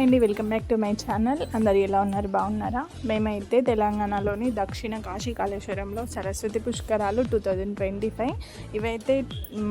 Hi అండి welcome back to my channel. అందరు ఎలా ఉన్నారు? బాగున్నారా? మేమైతే తెలంగాణలోని దక్షిణ కాశీ కాళేశ్వరంలో సరస్వతి పుష్కరాలు టూ థౌజండ్ ట్వంటీ ఫైవ్ ఇవైతే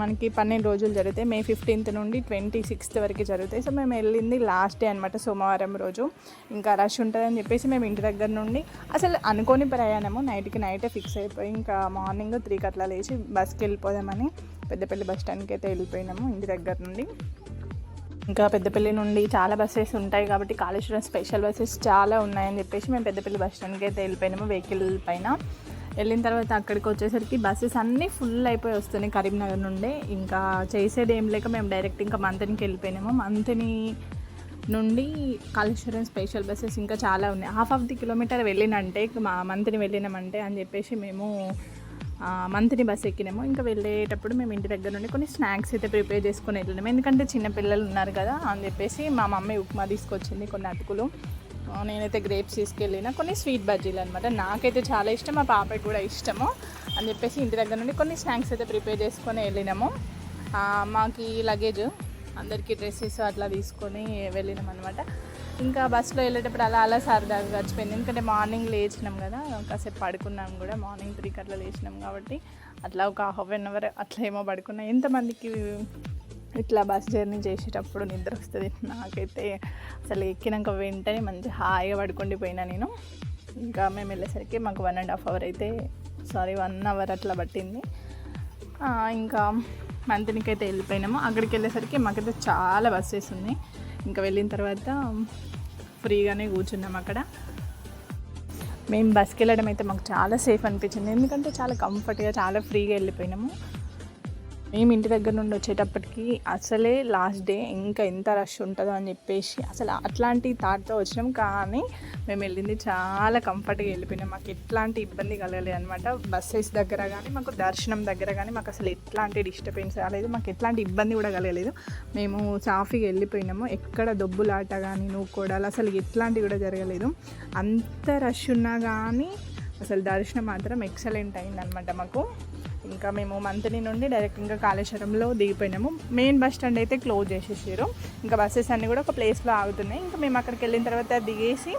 మనకి పన్నెండు రోజులు జరుగుతాయి. మే ఫిఫ్టీన్త్ నుండి ట్వంటీ సిక్స్త్ వరకు జరుగుతాయి. సో మేము వెళ్ళింది లాస్ట్ డే అనమాట సోమవారం రోజు. ఇంకా రష్ ఉంటుందని చెప్పేసి మేము ఇంటి దగ్గర నుండి అసలు అనుకోని ప్రయాణము. నైట్కి నైటే ఫిక్స్ అయిపోయి ఇంకా మార్నింగ్ త్రీకి అట్లా లేచి బస్కి వెళ్ళిపోదామని పెద్దపల్లి బస్ స్టాండ్కి అయితే వెళ్ళిపోయినాము ఇంటి దగ్గర నుండి. ఇంకా పెద్దపల్లి నుండి చాలా బస్సెస్ ఉంటాయి కాబట్టి కాళేశ్వరం స్పెషల్ బస్సెస్ చాలా ఉన్నాయని చెప్పేసి మేము పెద్దపల్లి బస్ స్టాండ్కి అయితే వెళ్ళిపోయినాము వెహికల్ పైన. వెళ్ళిన తర్వాత అక్కడికి వచ్చేసరికి బస్సెస్ అన్నీ ఫుల్ అయిపోయి వస్తున్నాయి కరీంనగర్ నుండి. ఇంకా చేసేది ఏం లేక మేము డైరెక్ట్ ఇంకా మంతనికి వెళ్ళిపోయినాము. మంతని నుండి కాళేశ్వరం స్పెషల్ బస్సెస్ ఇంకా చాలా ఉన్నాయి. హాఫ్ ఆఫ్ ది కిలోమీటర్ వెళ్ళినంటే మా మంత్ని వెళ్ళినామంటే అని చెప్పేసి మేము మంత్ని బస్ ఎక్కినాము. ఇంకా వెళ్ళేటప్పుడు మేము ఇంటి దగ్గర నుండి కొన్ని స్నాక్స్ అయితే ప్రిపేర్ చేసుకొని వెళ్ళినాము. ఎందుకంటే చిన్న పిల్లలు ఉన్నారు కదా అని చెప్పేసి మా మమ్మీ ఉప్మా తీసుకొచ్చింది కొన్ని అటుకులు. నేనైతే గ్రేప్స్ తీసుకెళ్ళిన కొన్ని స్వీట్ బజ్జీలు అనమాట నాకైతే చాలా ఇష్టం మా పాపకి కూడా ఇష్టము అని చెప్పేసి ఇంటి దగ్గర నుండి కొన్ని స్నాక్స్ అయితే ప్రిపేర్ చేసుకొని వెళ్ళినాము. మాకు లగేజ్ అందరికీ డ్రెస్సెస్ అట్లా తీసుకొని వెళ్ళినాం అనమాట ఇంకా బస్సులో వెళ్ళేటప్పుడు అలా అలా సరదాగా గడిచిపోయింది. ఎందుకంటే మార్నింగ్ లేచినాం కదా కాసేపు పడుకున్నాం కూడా. మార్నింగ్ త్రీకి అట్లా లేచినాం కాబట్టి అట్లా ఒక హాఫ్ అన్ అవర్ అట్లా ఏమో పడుకున్నాం. ఎంతమందికి ఇట్లా బస్ జర్నీ చేసేటప్పుడు నిద్ర వస్తుంది? నాకైతే అసలు ఎక్కినాక వెంటనే మంచి హాయిగా పడుకుండి పోయినా నేను. ఇంకా మేము వెళ్ళేసరికి మాకు వన్ అండ్ హాఫ్ అవర్ అయితే సారీ వన్ అవర్ అట్లా పట్టింది. ఇంకా మంత్నికి అయితే వెళ్ళిపోయినాము. అక్కడికి వెళ్ళేసరికి మాకైతే చాలా బస్సెస్ ఉన్నాయి. ఇంకా వెళ్ళిన తర్వాత ఫ్రీగానే కూర్చున్నాం అక్కడ. మేము బస్కి వెళ్ళడం అయితే మాకు చాలా సేఫ్ అనిపించింది. ఎందుకంటే చాలా కంఫర్ట్గా చాలా ఫ్రీగా వెళ్ళిపోయినాము. మేము ఇంటి దగ్గర నుండి వచ్చేటప్పటికి అసలే లాస్ట్ డే ఇంకా ఎంత రష్ ఉంటుందో అని చెప్పేసి అసలు అట్లాంటి థాట్తో వచ్చినాం. కానీ మేము వెళ్ళింది చాలా కంఫర్ట్గా వెళ్ళిపోయినాం. మాకు ఎట్లాంటి ఇబ్బంది కలగలేదు అనమాట బస్సెస్ దగ్గర కానీ మాకు దర్శనం దగ్గర కానీ మాకు అసలు ఎట్లాంటి డిస్టర్బెన్స్ రాలేదు. మాకు ఎట్లాంటి ఇబ్బంది కూడా కలగలేదు. మేము సాఫీగా వెళ్ళిపోయినాము. ఎక్కడ దొబ్బులాట కానీ నూక్కోడాలు అసలు ఎట్లాంటివి కూడా జరగలేదు. అంత రష్ ఉన్నా కానీ అసలు దర్శనం మాత్రం ఎక్సలెంట్ అయిందనమాట మాకు. ఇంకా మేము మంత్ని నుండి డైరెక్ట్ ఇంకా కాళేశ్వరంలో దిగిపోయినాము. మెయిన్ బస్ స్టాండ్ అయితే క్లోజ్ చేసేసారు. ఇంకా బస్సెస్ అన్నీ కూడా ఒక ప్లేస్లో ఆగుతున్నాయి. ఇంకా మేము అక్కడికి వెళ్ళిన తర్వాత దిగేసి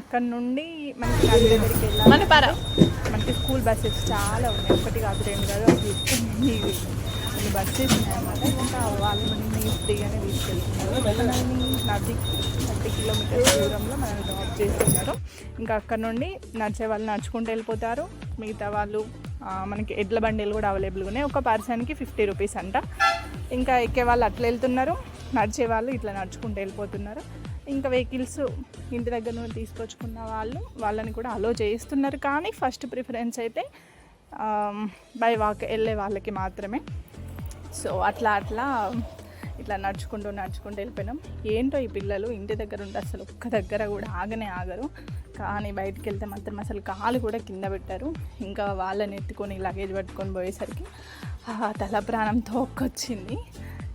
అక్కడ నుండి మనకి దగ్గరికి వెళ్ళాలి. మన మనకి స్కూల్ బస్సెస్ చాలా ఉన్నాయి. ఒకటి కాదు రెండు కాదు కొన్ని బస్సెస్ ఉన్నాయన్నమాట ఇంకా వాళ్ళు మనల్ని ఫ్రీగానే తీసుకెళ్తున్నారు. మనల్ని నది థర్టీ కిలోమీటర్స్ దూరంలో మనల్ని డ్రాప్ చేస్తున్నారు. ఇంకా అక్కడ నుండి నడిచే వాళ్ళు నడుచుకుంటూ వెళ్ళిపోతారు. మిగతా వాళ్ళు మనకి ఎడ్ల బండిలు కూడా అవైలబుల్గా ఉన్నాయి. ఒక పర్సన్కి ఫిఫ్టీ రూపీస్ అంట. ఇంకా ఎక్కే వాళ్ళు అట్లా వెళ్తున్నారు. నడిచే వాళ్ళు ఇట్లా నడుచుకుంటూ వెళ్ళిపోతున్నారు. ఇంకా వెహికల్స్ ఇంటి దగ్గర నుండి తీసుకొచ్చుకున్న వాళ్ళు వాళ్ళని కూడా అలో చేయిస్తున్నారు. కానీ ఫస్ట్ ప్రిఫరెన్స్ అయితే బై వాక్ వెళ్ళే వాళ్ళకి మాత్రమే. సో అట్లా అట్లా ఇట్లా నడుచుకుంటూ నడుచుకుంటూ వెళ్ళిపోయినాం. ఏంటో ఈ పిల్లలు ఇంటి దగ్గర ఉంటే అసలు ఒక్క దగ్గర కూడా ఆగనే ఆగరు. కానీ బయటికి వెళ్తే మాత్రం అసలు కాలు కూడా కింద పెట్టారు. ఇంకా వాళ్ళని ఎత్తుకొని లగేజ్ పట్టుకొని పోయేసరికి ఆ తల ప్రాణం తోక్కొచ్చింది.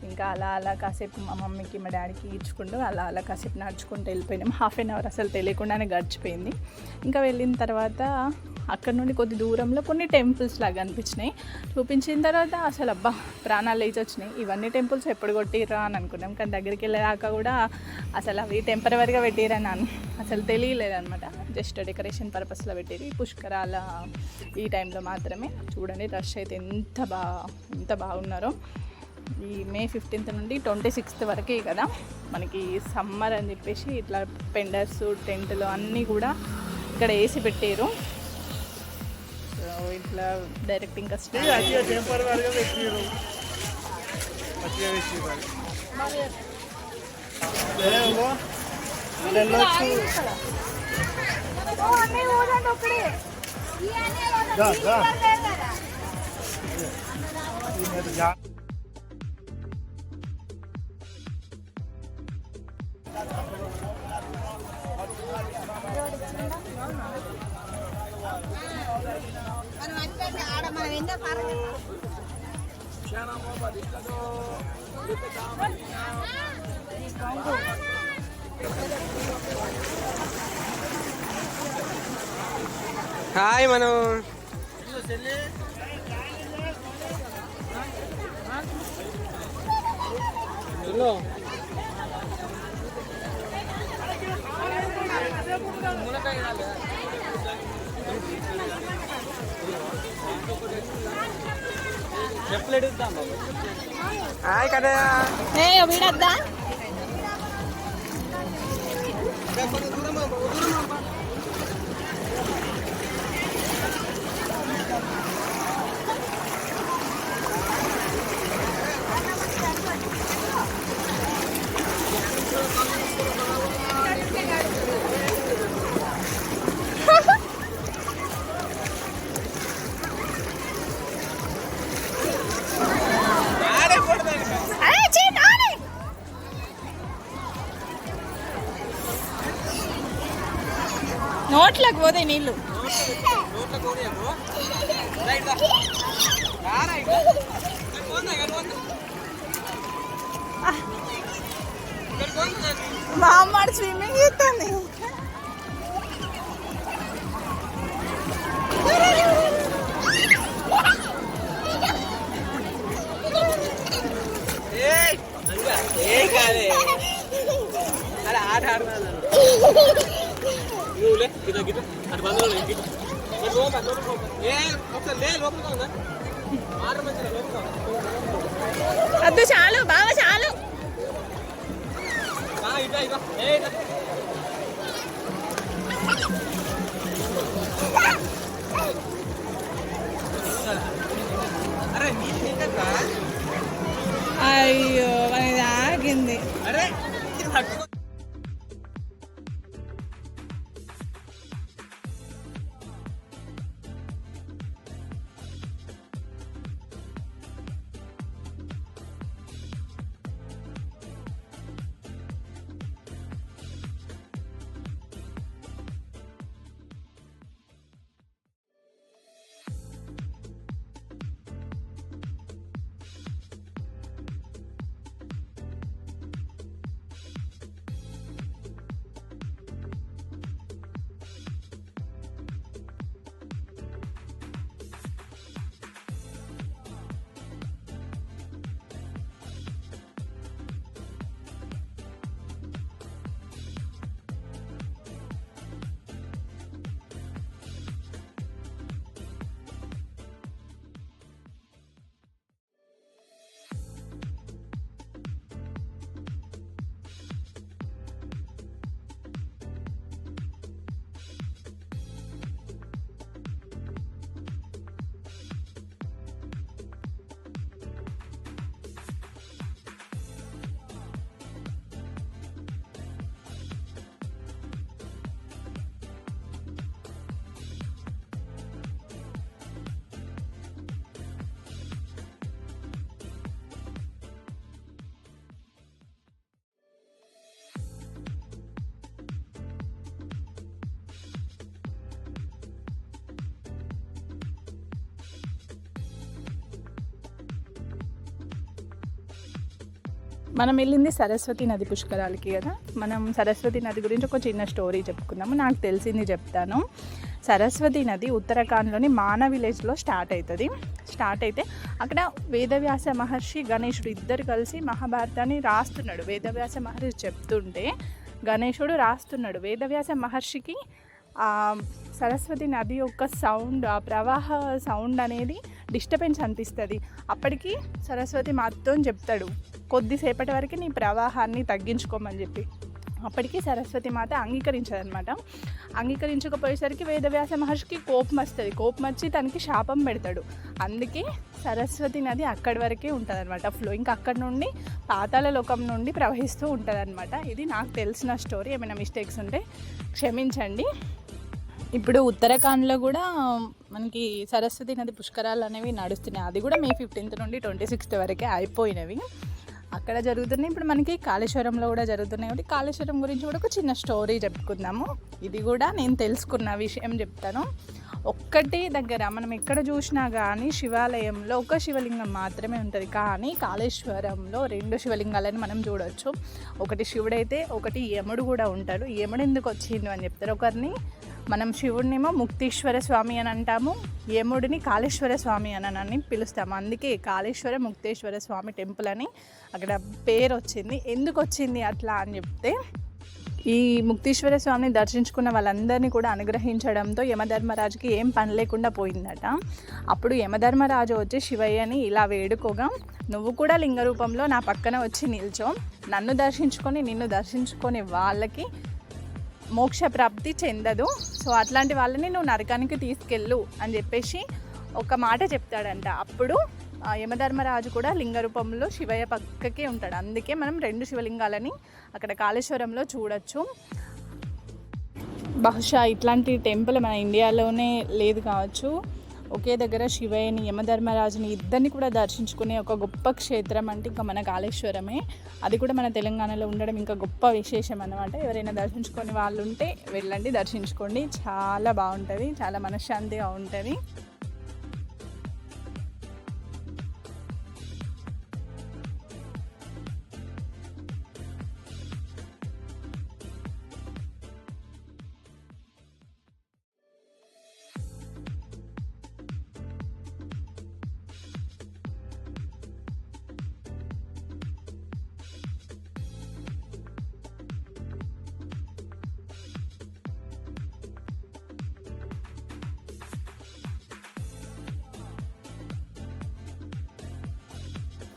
ఇంకా అలా అలా కాసేపు మా మమ్మీకి మా డాడీకి ఇచ్చుకుంటూ అలా అలా కాసేపు నడుచుకుంటూ వెళ్ళిపోయినాం. హాఫ్ అన్ అవర్ అసలు తెలియకుండానే గడిచిపోయింది. ఇంకా వెళ్ళిన తర్వాత అక్కడ నుండి కొద్ది దూరంలో కొన్ని టెంపుల్స్ లాగా అనిపించినాయి. చూపించిన తర్వాత అసలు అబ్బా ప్రాణాలు లేచి వచ్చినాయి. ఇవన్నీ టెంపుల్స్ ఎప్పుడు కొట్టిర్రా అని అనుకున్నాం. కానీ దగ్గరికి వెళ్ళేదాకా కూడా అసలు అవి టెంపరీగా పెట్టిరని అన్ అసలు తెలియలేదనమాట జస్ట్ డెకరేషన్ పర్పస్లో పెట్టేది పుష్కరాల ఈ టైంలో మాత్రమే. చూడండి రష్ అయితే ఎంత బాగా ఎంత బాగున్నారో. ఈ మే ఫిఫ్టీన్త్ నుండి ట్వంటీ సిక్స్త్ వరకే కదా మనకి సమ్మర్ అని చెప్పేసి ఇట్లా పెండర్స్ టెంట్లు అన్నీ కూడా ఇక్కడ వేసి పెట్టారు సో ఇట్లా డైరెక్ట్ ఇంకా స్టార్ట్ మంచిగా టెంపరీగా పెట్టిరు మంచిగా పెట్టిరు వెళ్ళొచ్చు దా, దా. ఈ మీద జా- ఆడ మనం ఎన్నో పర్లేదు హాయ్ మనం ఏ వీడద్దా నోట్లకు పోతాయి నీళ్ళు. మా అమ్మ స్విమ్మింగ్ అయ్యో అనేది ఆగింది అరే మనం వెళ్ళింది సరస్వతి నది పుష్కరాలకి కదా. మనం సరస్వతి నది గురించి ఒక చిన్న స్టోరీ చెప్పుకుందాము. నాకు తెలిసింది చెప్తాను. సరస్వతి నది ఉత్తరాఖండ్లోని మాన విలేజ్లో స్టార్ట్ అవుతుంది స్టార్ట్ అయితే అక్కడ వేదవ్యాస మహర్షి గణేశుడు ఇద్దరు కలిసి మహాభారతాన్ని రాస్తున్నాడు. వేదవ్యాస మహర్షి చెప్తుంటే గణేశుడు రాస్తున్నాడు. వేదవ్యాస మహర్షికి సరస్వతి నది యొక్క సౌండ్ ఆ ప్రవాహ సౌండ్ అనేది డిస్టర్బెన్స్ అనిపిస్తుంది. అప్పటికి సరస్వతి మాతో చెప్తాడు కొద్దిసేపటి వరకు నీ ప్రవాహాన్ని తగ్గించుకోమని చెప్పి. అప్పటికి సరస్వతి మాత అంగీకరించదనమాట. అంగీకరించకపోయేసరికి వేదవ్యాస మహర్షికి కోపం వస్తుంది. కోపం వచ్చి తనకి శాపం పెడతాడు. అందుకే సరస్వతి నది అక్కడి వరకే ఉంటుంది అనమాట ఫ్లో ఇంకా అక్కడి నుండి పాతాల లోకం నుండి ప్రవహిస్తూ ఉంటుంది ఇది నాకు తెలిసిన స్టోరీ. ఏమైనా మిస్టేక్స్ ఉంటే క్షమించండి. ఇప్పుడు ఉత్తరాఖండ్లో కూడా మనకి సరస్వతి నది పుష్కరాలు అనేవి నడుస్తున్నాయి. అది కూడా మే ఫిఫ్టీన్త్ నుండి ట్వంటీ సిక్స్త్ వరకే అయిపోయినవి. అక్కడ జరుగుతున్నాయి. ఇప్పుడు మనకి కాళేశ్వరంలో కూడా జరుగుతున్నాయి. కాబట్టి కాళేశ్వరం గురించి కూడా ఒక చిన్న స్టోరీ చెప్పుకుందాము. ఇది కూడా నేను తెలుసుకున్న విషయం చెప్తాను. ఒక్కటి దగ్గర మనం ఎక్కడ చూసినా కానీ శివాలయంలో ఒక శివలింగం మాత్రమే ఉంటుంది. కానీ కాళేశ్వరంలో రెండు శివలింగాలని మనం చూడవచ్చు ఒకటి శివుడైతే ఒకటి యముడు కూడా ఉంటాడు. యముడు ఎందుకు వచ్చిండు అని చెప్తారు. ఒకరిని మనం శివుడినేమో ముక్తీశ్వర స్వామి అని అంటాము యముడిని కాళేశ్వర స్వామి అని అని పిలుస్తాము. అందుకే కాళేశ్వర ముక్తేశ్వర స్వామి టెంపుల్ అని అక్కడ పేరు వచ్చింది ఎందుకు వచ్చింది అట్లా అని చెప్తే ఈ ముక్తీశ్వర స్వామిని దర్శించుకున్న వాళ్ళందరినీ కూడా అనుగ్రహించడంతో యమధర్మరాజుకి ఏం పని లేకుండా పోయిందట. అప్పుడు యమధర్మరాజు వచ్చి శివయ్యని ఇలా వేడుకోగా నువ్వు కూడా లింగ రూపంలో నా పక్కన వచ్చి నిల్చో. నన్ను దర్శించుకొని నిన్ను దర్శించుకొని వాళ్ళకి మోక్ష ప్రాప్తి చెందదు. సో అట్లాంటి వాళ్ళని నువ్వు నరకానికి తీసుకెళ్ళు అని చెప్పేసి ఒక మాట చెప్తాడంట. అప్పుడు యమధర్మరాజు కూడా లింగ రూపంలో శివయ్య పక్కకే ఉంటాడు. అందుకే మనం రెండు శివలింగాలని అక్కడ కాళేశ్వరంలో చూడొచ్చు. బహుశా ఇట్లాంటి టెంపుల్ మన ఇండియాలోనే లేదు కావచ్చు. ఒకే దగ్గర శివయ్యని యమధర్మరాజుని ఇద్దరిని కూడా దర్శించుకునే ఒక గొప్ప క్షేత్రం అంటే ఇంకా మన కాళేశ్వరమే. అది కూడా మన తెలంగాణలో ఉండడం ఇంకా గొప్ప విశేషం అనమాట ఎవరైనా దర్శించుకొని వాళ్ళు ఉంటే వెళ్ళండి దర్శించుకోండి. చాలా బాగుంటుంది చాలా మనశ్శాంతిగా ఉంటుంది.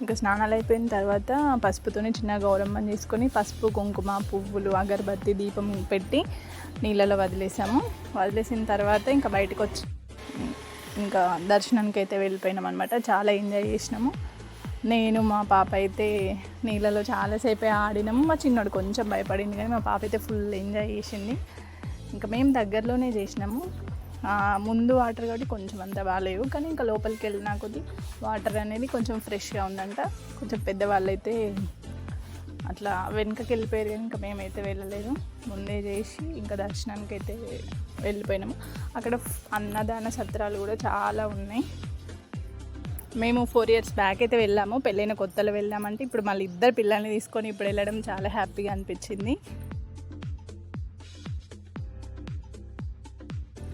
ఇంకా స్నానాలు అయిపోయిన తర్వాత పసుపుతోనే చిన్న గౌరమ్మని చేసుకొని పసుపు కుంకుమ పువ్వులు అగరబత్తి దీపం పెట్టి నీళ్ళలో వదిలేసాము. వదిలేసిన తర్వాత ఇంకా బయటకు వచ్చి ఇంకా దర్శనానికి అయితే వెళ్ళిపోయినాం అనమాట చాలా ఎంజాయ్ చేసినాము. నేను మా పాప అయితే నీళ్ళలో చాలాసేపు ఆడినాము. మా చిన్నోడు కొంచెం భయపడింది కానీ మా పాప అయితే ఫుల్ ఎంజాయ్ చేసింది. ఇంకా మేము దగ్గరలోనే చేసినాము. ముందు వాటర్ కాబట్టి కొంచెం అంత బాగాలేవు కానీ ఇంకా లోపలికి వెళ్ళినా కొద్దీ వాటర్ అనేది కొంచెం ఫ్రెష్గా ఉందంట. కొంచెం పెద్దవాళ్ళు అయితే అట్లా వెనుకకి వెళ్ళిపోయారు కానీ ఇంకా మేమైతే వెళ్ళలేదు. ముందే చేసి ఇంకా దర్శనానికి అయితే వెళ్ళిపోయినాము. అక్కడ అన్నదాన సత్రాలు కూడా చాలా ఉన్నాయి. మేము ఫోర్ ఇయర్స్ బ్యాక్ అయితే వెళ్ళాము. పెళ్ళైన కొత్తలో వెళ్ళామంటే ఇప్పుడు మళ్ళీ ఇద్దరు పిల్లల్ని తీసుకొని ఇప్పుడు వెళ్ళడం చాలా హ్యాపీగా అనిపించింది.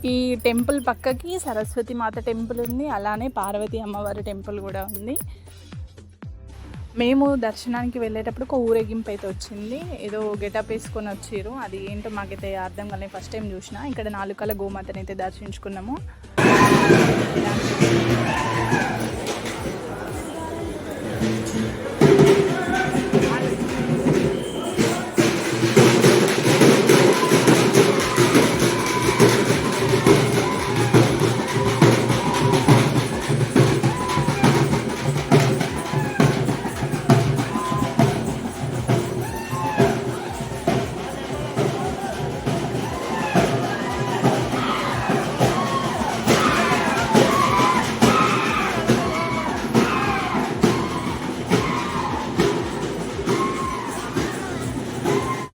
ఈ టెంపుల్ పక్కకి సరస్వతి మాత టెంపుల్ ఉంది అలానే పార్వతి అమ్మవారి టెంపుల్ కూడా ఉంది. మేము దర్శనానికి వెళ్ళేటప్పుడు ఒక ఊరేగింపు అయితే వచ్చింది. ఏదో గెటప్ వేసుకొని వచ్చారు. అది ఏంటో మాకైతే అర్థం కాలేదు. ఫస్ట్ టైం చూసిన. ఇక్కడ నాలుకల గోమాతని అయితే దర్శించుకున్నాము.